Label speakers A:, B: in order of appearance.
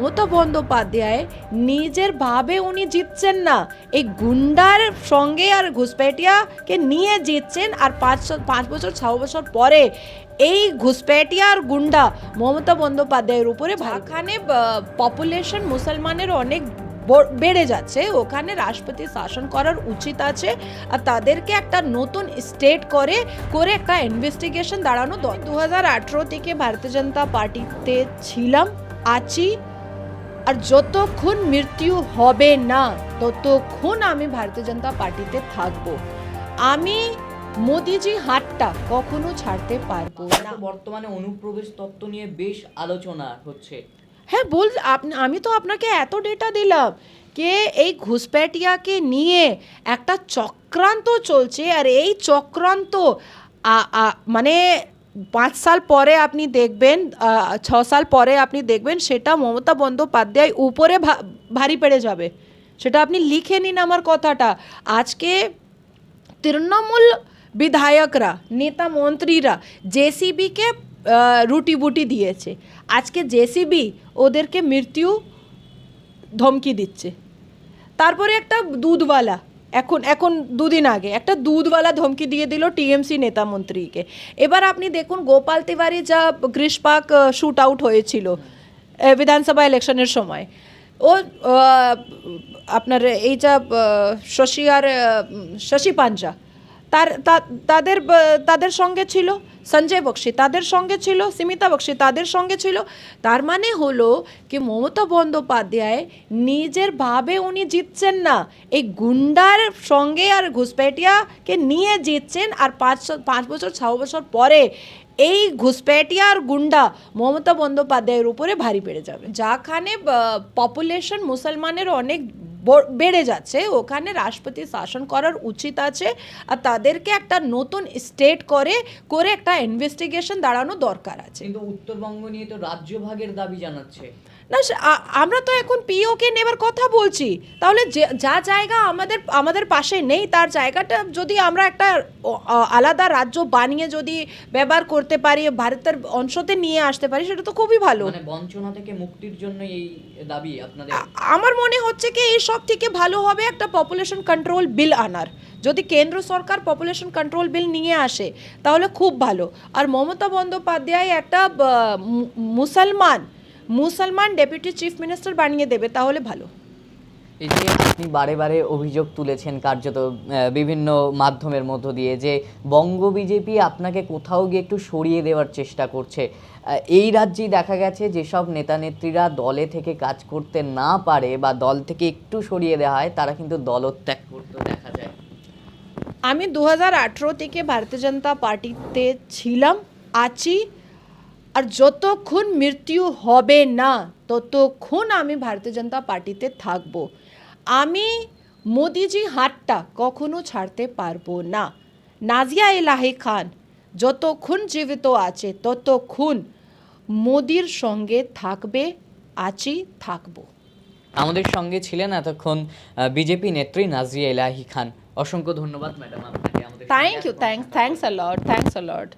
A: মমতা বন্দ্যোপাধ্যায় নিজের ভাবে উনি জিতছেন না। এই গুন্ডার সঙ্গে আর ঘুসপেটিয়াকে নিয়ে জিতছেন আর পাঁচ পাঁচ বছর ছ বছর পরে এই ঘুসপেটিয়া আর গুন্ডা মমতা বন্দ্যোপাধ্যায়ের উপরে ওখানে পপুলেশন মুসলমানের অনেক বেড়ে যাচ্ছে। ওখানে রাষ্ট্রপতি শাসন করার উচিত আছে আর তাদেরকে একটা নতুন স্টেট করে করে একটা ইনভেস্টিগেশন দাঁড়ানো। দু হাজার আঠেরো থেকে ভারতীয় জনতা পার্টিতে ছিলাম আছি। আর যতক্ষণ মৃত্যু হবে না ততক্ষণ আমি ভারতীয় জনতা পার্টিতে থাকব। আমি মোদিজি হাতটা কখনো ছাড়তে পারব না।
B: বর্তমানে অনুপ্রবেশ তত্ত্ব নিয়ে বেশ আলোচনা হচ্ছে।
A: হ্যাঁ বল আপনি আমি তো আপনাকে এত ডেটা দিলাম যে এই ঘুসপেটিয়াকে নিয়ে একটা চক্রান্ত চলছে আর এই চক্রান্ত মানে পাঁচ সাল পরে আপনি দেখবেন ছ সাল পরে আপনি দেখবেন সেটা মমতা বন্দ্যোপাধ্যায় উপরে ভারী পেড়ে যাবে। সেটা আপনি লিখে নিন আমার কথাটা। আজকে তৃণমূল বিধায়করা, নেতা মন্ত্রীরা, জেসিবিকে রুটি বুটি দিয়েছে। আজকে জেসিবি ওদেরকে মৃত্যু ধমকি দিচ্ছে। তারপরে একটা দুধওয়ালা এখন এখন দুদিন আগে একটা দুধওয়ালা ধমকি দিয়ে দিল টিএমসি নেতা মন্ত্রীকে। এবার আপনি দেখুন, গোপাল তিওয়ারি যা গ্রীষ্মাক শ্যুট আউট হয়েছিল বিধানসভা ইলেকশনের সময়। ও আপনার এই যা শশী আর শশী পাঞ্জা তার তাদের তাদের সঙ্গে ছিল সঞ্জয় বক্সি, তাদের সঙ্গে ছিল সীমিতা বক্সি, তাদের সঙ্গে ছিল, তার মানে হলো কি মমতা বন্দ্যোপাধ্যায় নিজের ভাবে উনি জিতছেন না, এই গুন্ডার সঙ্গে আর ঘুসপেটিয়াকে নিয়ে জিতছেন আর পাঁচ পাঁচ বছর, ছ বছর পরে এই ঘুসপেটিয়া আর গুন্ডা মমতা বন্দ্যোপাধ্যায়ের উপরে ভারী বেড়ে যাবে। যাখানে পপুলেশন মুসলমানের অনেক বেড়ে যাচ্ছে। ওখানে রাষ্ট্রপতি শাসন করার উচিত আছে আর তাদেরকে একটা নতুন স্টেট করে করে একটা ইনভেস্টিগেশন দাঁড়ানো দরকার আছে।
B: কিন্তু উত্তরবঙ্গ নিয়ে তো রাজ্য ভাগের দাবি জানাচ্ছে।
A: না আমরা তো এখন পিওকে নেবার কথা বলছি। তাহলে যে- জায়গা আমাদের আমাদের পাশে নেই তার জায়গাটা যদি আমরা একটা আলাদা রাজ্য বানিয়ে যদি ব্যবহার করতে পারি ভারতের অংশতে নিয়ে আসতে পারি সেটা তো খুবই ভালো।
B: মানে বঞ্চনা থেকে মুক্তির জন্য এই দাবি আপনাদের?
A: আমার মনে হচ্ছে কি এই সব থেকে ভালো হবে একটা পপুলেশন কন্ট্রোল বিল আনার। যদি কেন্দ্র সরকার পপুলেশন কন্ট্রোল বিল নিয়ে আসে তাহলে খুব ভালো। আর মমতা বন্দ্যোপাধ্যায় একটা মুসলমান মুসলমান ডেপুটি চিফ মিনিস্টার বানিয়ে দেবে তাহলে ভালো।
B: এই যে আপনি বারে বারে অভিযোগ তুলেছেন কার্যত বিভিন্ন মাধ্যমের মধ্য দিয়ে যে বঙ্গ বিজেপি আপনাকে কোথাও গিয়ে একটু সরিয়ে দেওয়ার চেষ্টা করছে। এই রাজ্যেই দেখা গেছে যেসব নেতা নেত্রীরা দলে থেকে কাজ করতে না পারে বা দল থেকে একটু সরিয়ে দেওয়া হয় তারা কিন্তু দলত্যাগ করতে দেখা যায়।
A: আমি দু হাজার আঠেরো থেকে ভারতীয় জনতা পার্টিতে ছিলাম আছি। আর যতক্ষণ মৃত্যু হবে না ততক্ষণ আমি ভারতীয় জনতা পার্টিতে থাকব। আমি মোদিজি হাতটা কখনো ছাড়তে পারব না। নাজিয়া এলাহি খান যতক্ষণ জীবিত আছে ততক্ষণ মোদির সঙ্গে থাকবে আছি থাকব।
B: আমাদের সঙ্গে ছিলেন এতক্ষণ বিজেপি নেত্রী নাজিয়া এলাহি খান। অসংখ্য ধন্যবাদ ম্যাডাম আপনাকে
A: thank you thanks thanks a lot thanks a lot